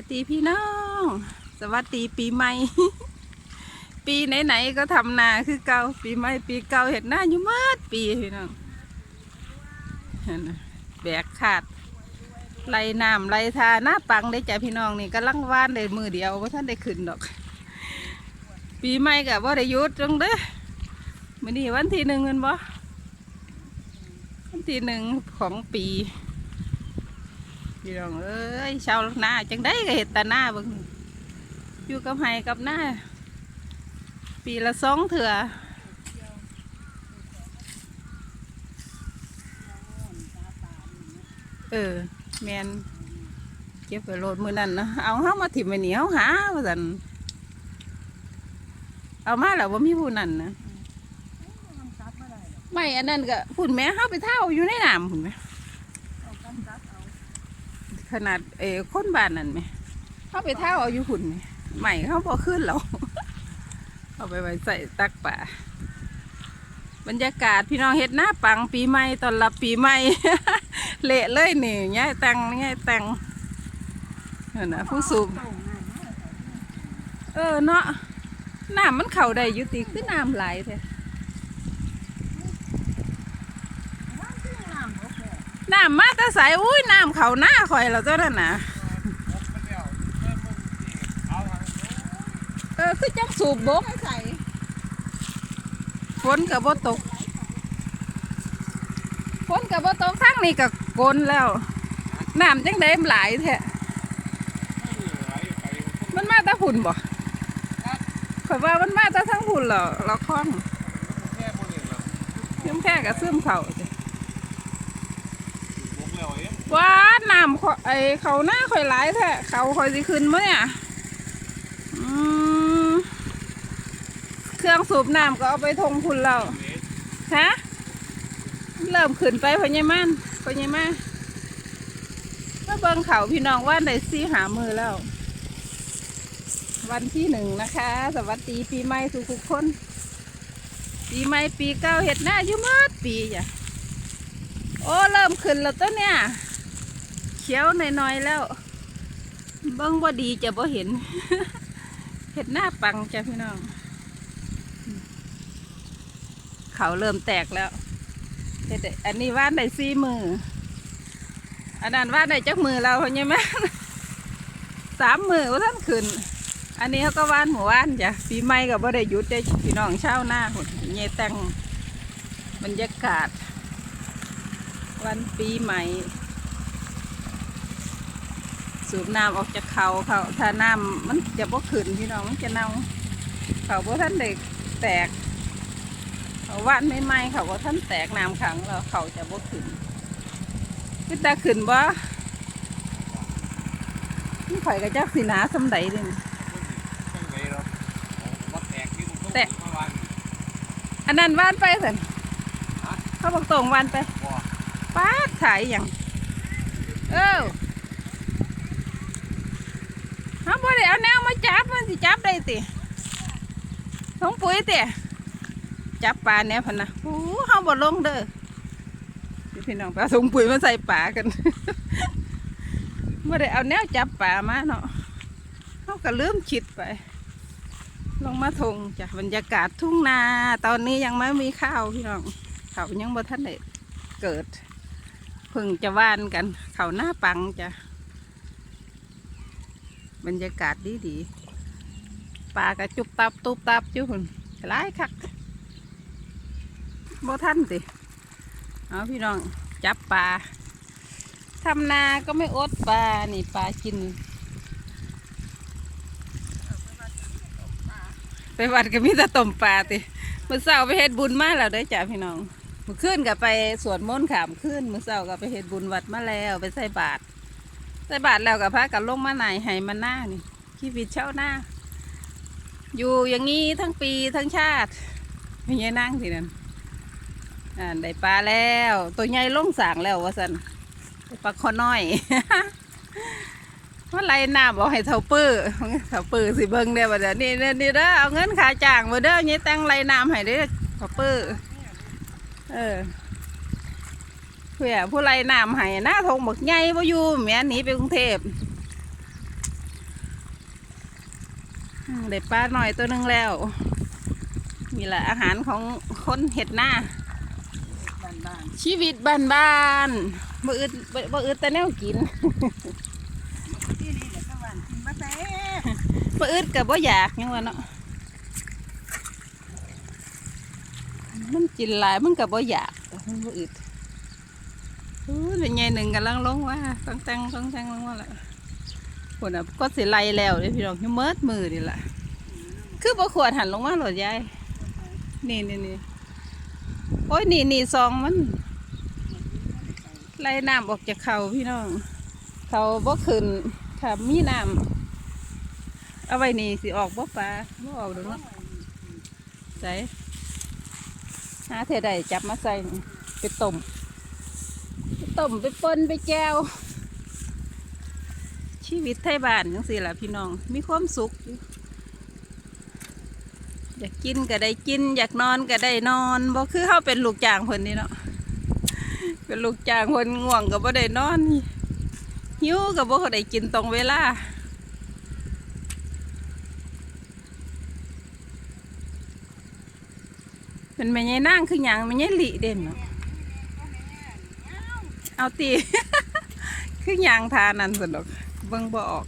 วัสดีพี่น้อง สวัสดีปีใหม่ ปีไหนๆก็ทำนาคือเก่าปีใหม่ปีเก่าเห็ดหน้าอยู่มืดปีพี่น้องแบกขาดไล่น้ำไล่ทาหน้าปังได้จ้ะพี่น้องนี่กำลังว่านได้มือเดียวว่าท่านได้ขึ้นดอก ปีใหม่กับว่าได้ยุดตรงเด้อมื่อนี้วันที่หนึ่งเงินบ่วันที่หนึ่งของปี พี่น้องเอ้ยชาวนาจังได้ก็เห็ดต่หน้าบิ่งอยู่กับไห้กับหน้า ปีละสองเถื่อเออแมนเก็บไปโหลดมือนั่นนะเอาเฮามาถิ่มไปเหนียวหาว่าสันเอามาแล้วว่ามีผู้นั่นนะไม่อันนั้นก็พุ่นแม่เฮาไปเท่าอยู่ในน้ำพุ่นไหม ขนาดเออคนบ้านนั่นไหมเขาไปเท่าเอาอยู่หุ่นไหมใหม่เขาพอขึ้นแล้วเอาไปไว้ใส่ตักป่าบรรยากาศพี่น้องเฮ็ดหน้าปังปีใหม่ตอนรับปีใหม่เละเลยนี่ง่ายตังง่ายตังนั่นนะผู้สูบเออเนาะน้ำมันเข่าได้ยุติคือน้ำไหลายแท้ น้ำมาแต่ใสอุ้ยน้ำเข่าหน้าข่อยแล้วเจ้านั่นน่ะเออคือจังสูบบกใส่ฝนกับบ่ตกฝนกับบ่ตกทั้งนี้กับกลนแล้วน้ำจังได้หลายแท้มันมาแตะหุ่นบ่ข่อยว่ามันมาแตะทั้งหุ่นเหรอเราคล้องเพิ่มแค่กับซึมเข่าจ้ะ ว้าน้ำไอเขาหน้าข่อยหลายแท้เขาข่อยสิขึ้นมั้เนี่ยเครื่องสูบน้ำก็เอาไปทงคุณเราฮะเริ่มขึ้นไปพญามันพญามาก็เบิ่งเขาพี่น้องว่าได้ซีหามือแล้ว วันที่หนึ่งนะคะ สวัสดีปีใหม่ทุกทุกคน ปีใหม่ปีเก้าเห็ดหน้ายู่มืดปีจ้ะโอ้เริ่มขึ้นแล้วต้นเนี่ย ขียวหน่อยๆแล้วเบิ้งบ่าดีจะบ่เห็นเห็ดหน้าปังจ้ะพี่น้อง เขาเริ่มแตกแล้วเฮ็ดอันนี้ว่านได้สี่มือ อันนั้นว่านได้จักมือเราเห็นไหมสามมือว่าท่านขึ้น อันนี้เขาก็ว่านหมู่ว่านจ้ะปีใหม่กับบ่ได้หยุดได้พี่น้องเช่าหน้าหุ่นเงยแต่งบรรยากาศ วันปีใหม่ สูบน้ำออกจากเขาเขาถ้าน้ำมันจะบ่ขึ้นพี่น้องมันจะเน่าเขาบ่ท่านเด็กแตกเขาว่านไม่ไหมเขาบ่ท่านแตกน้ำขังแล้วเขาจะบ่ขึ้นคือตาขึ้นบ่นี่ข่อยก็จักสิหนาสำใดเลยนี่อันนั้นว่านไปสิเขาบอกตรงว่านไปป้าดขายอย่างเออเขาบ่ได้เอาแนว มาจับมันสิจับได้ติทงปุ๋ยติจับปลาแนวพันนะโอ้เขาบ่ลงเด้อพี่น้องปเอาถุงปุ๋ยมาใส่ปลากันบ่ได้เอาแนวจับปลามาเนาะเขาก็ลืมคิดไป ลงมาทงจ้ะบรรยากาศทุ่งนา ตอนนี้ยังไม่มีข้าวพี่น้องเขายังบ่ทันได้เกิดพึ่งจะว่านกัน เขาหน้าปังจ้ะ บรรยากาศดีดีปลากระจุบตับตุบตับจุ่นหลายคักบ่ทันติเอาพี่น้องจับปลาทำนาก็ไม่อดปลานี่ปลากิน ไปวัดก็มีแต่ต้มปลาติมือเช้าไปเฮ็ดบุญมาแล้วได้จ้ะพี่น้องมื้อคืนก็ไปสวดมนต์ขามคืนมือเช้าก็ไปเฮ็ดบุญวัดมาแล้วไปใส่บาตร ใส่บาตรแล้วก็พากันลงมาไหนให้มาหน้านี่ชีวิตเช่าหน้า อยู่อย่างนี้ทั้งปีทั้งชาติไม่ใช่นั่งสินั่นอ่าได้ปลาแล้ว ตัวใหญ่ลงสางแล้วว่าสันปลาคอน้อยว่าไรน้ำบอกให้เท่าปื้อเท่าปื้อสิเบิ่งเด้อว่าเดี๋ยวนี่นี่นี่เด้อเอาเงินขาจ้างมาเด้อนี่แต่งไรน้ำให้เด้อเท่าปื้อเออ เพื่อผู้ไรน้ำให้หน้าทงบักใหญ่บ่อยู่แม่หนีไปกรุงเทพอืมได้ปลาหน่อยตัวหนึงแล้วนี่แหละอาหารของคนเห็ดหน้าบ้านบ้านชีวิตบ้านๆบ่อึดบ่บ่อึดแต่แนวกินๆที่นี่แหละก็บ้านกินมาแต่บ่อึดก็บ่อยากหยังว่าเนาะมันกินหลายมันก็บ่อยากแต่มันบ่อึดอู้ เป็นไงหนึ่งกำลังลงว่าต้องแต่งต้องแต่งลงว่าแหละคนน่ะก็สิไลแล้วเด้พี่น้องอยู่เมิดมือนี่ล่ะคือบ่ขวดหันลงมาหลดยายนี่นี่นี่โอ้ยนี่นี่ซองมัน ไล่น้ำออกจากเขาพี่น้อง เขาบ่ขึ้นถ้ามีน้ำเอาไว้นี่สิออกบ่ปลาบ่ออกดอกเนาะใส่หาเทใดจับมาใส่ไปต้ม ต้มไปป่นไปแก้วชีวิตไทยบ้านจังซี่ล่ะพี่น้อง มีความสุข อยากกินก็ได้กิน อยากนอนก็ได้นอนบ่คือเฮาเป็นลูกจ้างเพิ่นนี่เนาะเป็นลูกจ้างคนง่วงก็บ่ได้นอนหิวก็บ่ได้กินตรงเวลาเป็นแม่ยายนางคือหยังแม่ยายหลีเด่นเนาะ เอาตี คือยังทานันสนดอกเบิ่งบ่ออก